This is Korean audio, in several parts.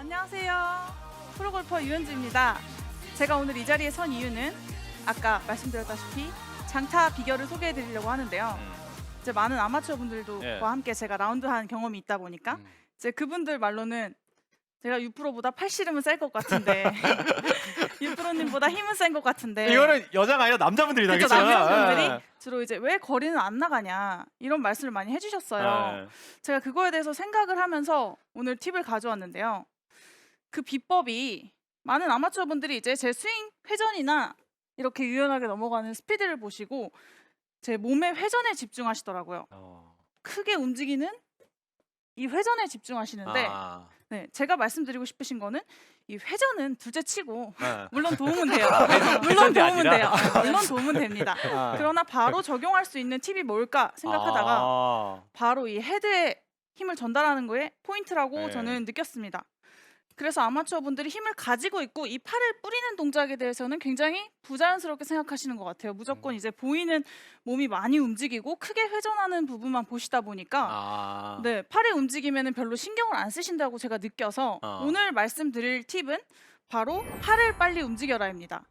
안녕하세요. 프로골퍼 유현주입니다. 제가 오늘 이 자리에 선 이유는 아까 말씀드렸다시피 장타 비결을 소개해 드리려고 하는데요. 이제 많은 아마추어 분들도 예. 와 함께 제가 라운드 한 경험이 있다 보니까 음. 이제 그분들 말로는 제가 유프로보다 팔씨름은 셀 것 같은데 유프로님보다 힘은 센 것 같은데 이거는 여자가 아니라 남자분들이 다 네. 그쵸, 그렇죠. 남성분들이 주로 이제 왜 거리는 안 나가냐 이런 말씀을 많이 해주셨어요. 예. 제가 그거에 대해서 생각을 하면서 오늘 팁을 가져왔는데요. 그 비법이 많은 아마추어 분들이 이제 제 스윙 회전이나 이렇게 유연하게 넘어가는 스피드를 보시고 제 몸의 회전에 집중하시더라고요. 어. 크게 움직이는 이 회전에 집중하시는데 아. 네, 제가 말씀드리고 싶으신 거는 이 회전은 둘째 치고 네. 물론 도움은 돼요. 물론 회전이 도움은 아니라. 돼요. 네, 물론 도움은 됩니다. 아. 그러나 바로 적용할 수 있는 팁이 뭘까 생각하다가 아. 바로 이 헤드에 힘을 전달하는 거에 포인트라고 네. 저는 느꼈습니다. 그래서 아마추어 분들이 힘을 가지고 있고 이 팔을 뿌리는 동작에 대해서는 굉장히 부자연스럽게 생각하시는 것 같아요. 무조건 음. 이제 보이는 몸이 많이 움직이고 크게 회전하는 부분만 보시다 보니까 아. 네 팔의 움직임에는 별로 신경을 안 쓰신다고 제가 느껴서 어. 오늘 말씀드릴 팁은 바로 팔을 빨리 움직여라입니다.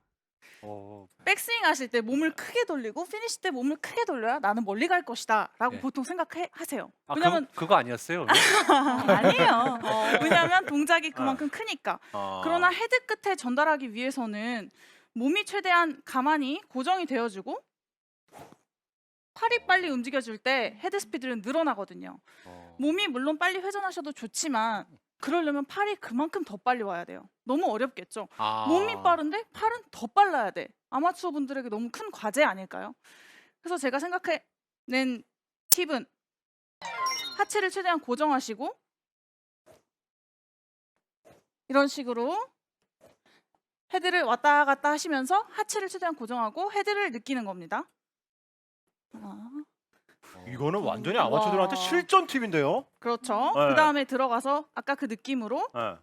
오. 백스윙 하실 때 몸을 크게 돌리고 피니시 때 몸을 크게 돌려야 나는 멀리 갈 것이다라고 네. 보통 생각하세요. 아, 왜냐면 그, 그거 아니었어요? 아니에요. 왜냐하면 동작이 그만큼 크니까. 어. 그러나 헤드 끝에 전달하기 위해서는 몸이 최대한 가만히 고정이 되어주고 팔이 빨리 움직여줄 때 헤드 스피드는 늘어나거든요. 어. 몸이 물론 빨리 회전하셔도 좋지만 그러려면 팔이 그만큼 더 빨리 와야 돼요. 너무 어렵겠죠. 아. 몸이 빠른데 팔은 더 빨라야 돼. 아마추어 분들에게 너무 큰 과제 아닐까요? 그래서 제가 생각해낸 팁은 하체를 최대한 고정하시고 이런 식으로 헤드를 왔다 갔다 하시면서 하체를 최대한 고정하고 헤드를 느끼는 겁니다. 이거는 완전히 아마추어들한테 와. 실전 팁인데요. 그렇죠. 네. 그 다음에 들어가서 아까 그 느낌으로 예.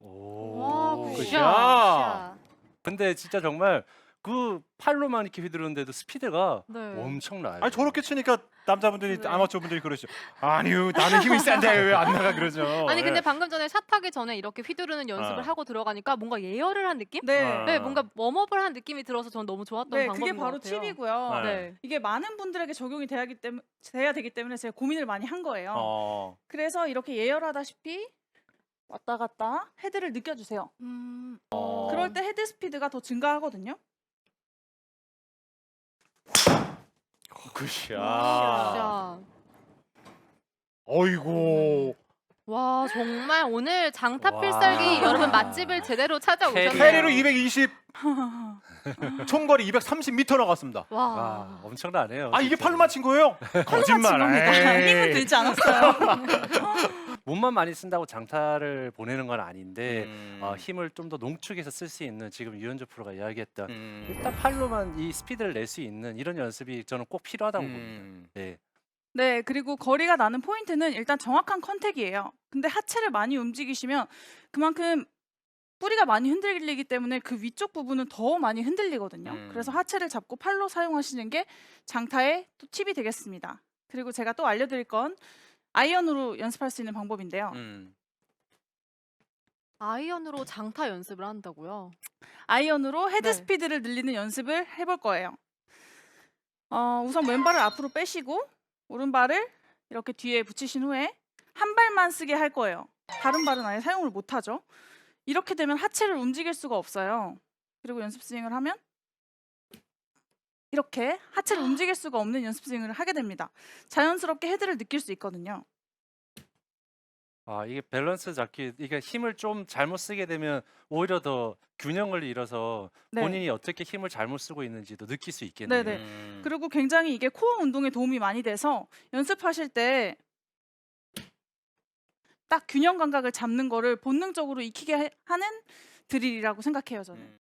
오. 와, 굿샷. 굿샷. 근데 진짜 정말 그 팔로만 이렇게 휘두르는데도 스피드가 네. 엄청나요. 아니 저렇게 치니까 남자분들이 네. 아마추어분들이 그러시죠. 아니요, 나는 힘이 센데 왜 안 나가 그러죠. 아니 근데 예. 방금 전에 샷하기 전에 이렇게 휘두르는 연습을 어. 하고 들어가니까 뭔가 예열을 한 느낌? 네, 어. 네, 뭔가 웜업을 한 느낌이 들어서 저는 너무 좋았던 네, 방법인 그게 것 바로 같아요. 팁이고요. 네. 네. 이게 많은 분들에게 적용이 돼야, 하기 때문, 돼야 되기 때문에 제가 고민을 많이 한 거예요. 어. 그래서 이렇게 예열하다시피 왔다 갔다 헤드를 느껴주세요. 음. 어. 그럴 때 헤드 스피드가 더 증가하거든요. 굿샷. 굿샷. 어이고. 와 정말 오늘 장타 와. 필살기 여러분 맛집을 제대로 찾아오셨네요. 캐리로 220, 총거리 230m 나갔습니다. 와. 와, 엄청나네요. 아 이게 진짜. 팔로만 친 거예요? 거짓말. 힘은 들지 않았어요. 몸만 많이 쓴다고 장타를 보내는 건 아닌데 음. 어, 힘을 좀 더 농축해서 쓸 수 있는 지금 유현주 프로가 이야기했던 음. 일단 팔로만 이 스피드를 낼 수 있는 이런 연습이 저는 꼭 필요하다고 봅니다. 음. 네. 네, 그리고 거리가 나는 포인트는 일단 정확한 컨택이에요. 근데 하체를 많이 움직이시면 그만큼 뿌리가 많이 흔들리기 때문에 그 위쪽 부분은 더 많이 흔들리거든요. 음. 그래서 하체를 잡고 팔로 사용하시는 게 장타의 또 팁이 되겠습니다. 그리고 제가 또 알려드릴 건 아이언으로 연습할 수 있는 방법인데요. 음. 아이언으로 장타 연습을 한다고요? 아이언으로 헤드 네. 스피드를 늘리는 연습을 해볼 거예요. 어, 우선 왼발을 앞으로 빼시고 오른발을 이렇게 뒤에 붙이신 후에 한 발만 쓰게 할 거예요. 다른 발은 아예 사용을 못 하죠. 이렇게 되면 하체를 움직일 수가 없어요. 그리고 연습 스윙을 하면 이렇게 하체를 움직일 수가 없는 연습 스윙을 하게 됩니다. 자연스럽게 헤드를 느낄 수 있거든요. 아 이게 밸런스 잡기 이게 힘을 좀 잘못 쓰게 되면 오히려 더 균형을 잃어서 네. 본인이 어떻게 힘을 잘못 쓰고 있는지도 느낄 수 있겠네요. 네네. 음. 그리고 굉장히 이게 코어 운동에 도움이 많이 돼서 연습하실 때 딱 균형 감각을 잡는 거를 본능적으로 익히게 해- 하는 드릴이라고 생각해요 저는. 음.